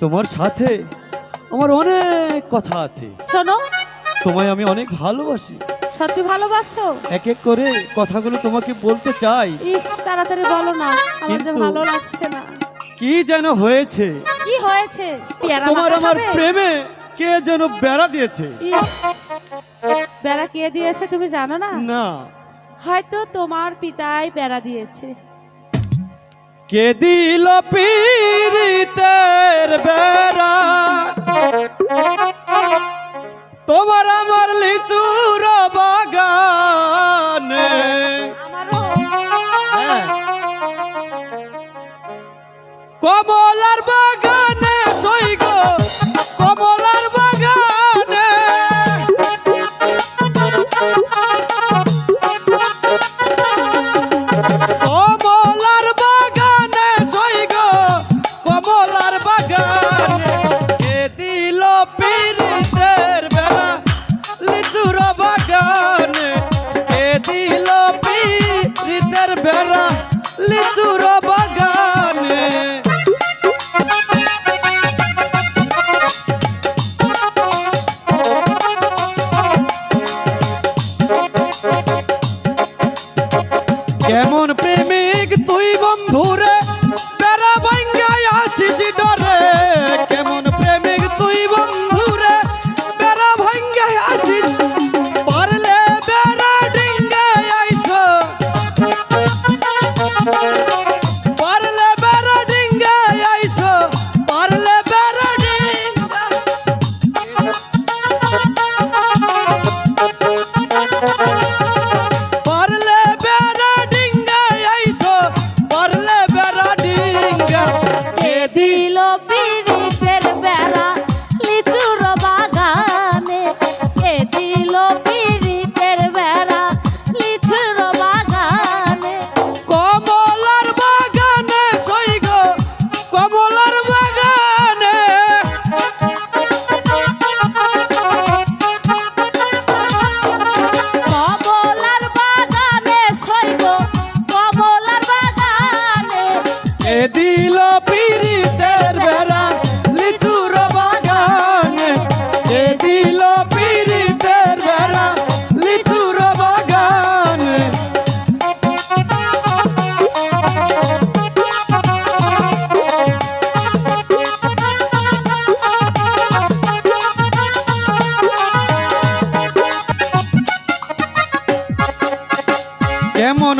তোমার সাথে আমার অনেক কথা আছে। শোনো। তোমায় আমি অনেক ভালোবাসি। সত্যি ভালোবাসো? এক এক করে কথাগুলো তোমাকে বলতে চাই। ইস তাড়াতাড়ি বলো না। আমার যে কিন্তু- ভালো লাগছে না। কি যেন হয়েছে? কি হয়েছে? পেয়ারা তোমার মাখা আমার খাবে? প্রেমে কে যেন বেড়া দিয়েছে? ইস, বেড়া কে দিয়েছে তুমি জানো না? না। হয়তো তোমার পিতাই বেড়া দিয়েছে। কে দিল পীড়িতের বেড়া? তোমার আমার লিচুর বাগানে। হ্যাঁ। কমলার বাগানে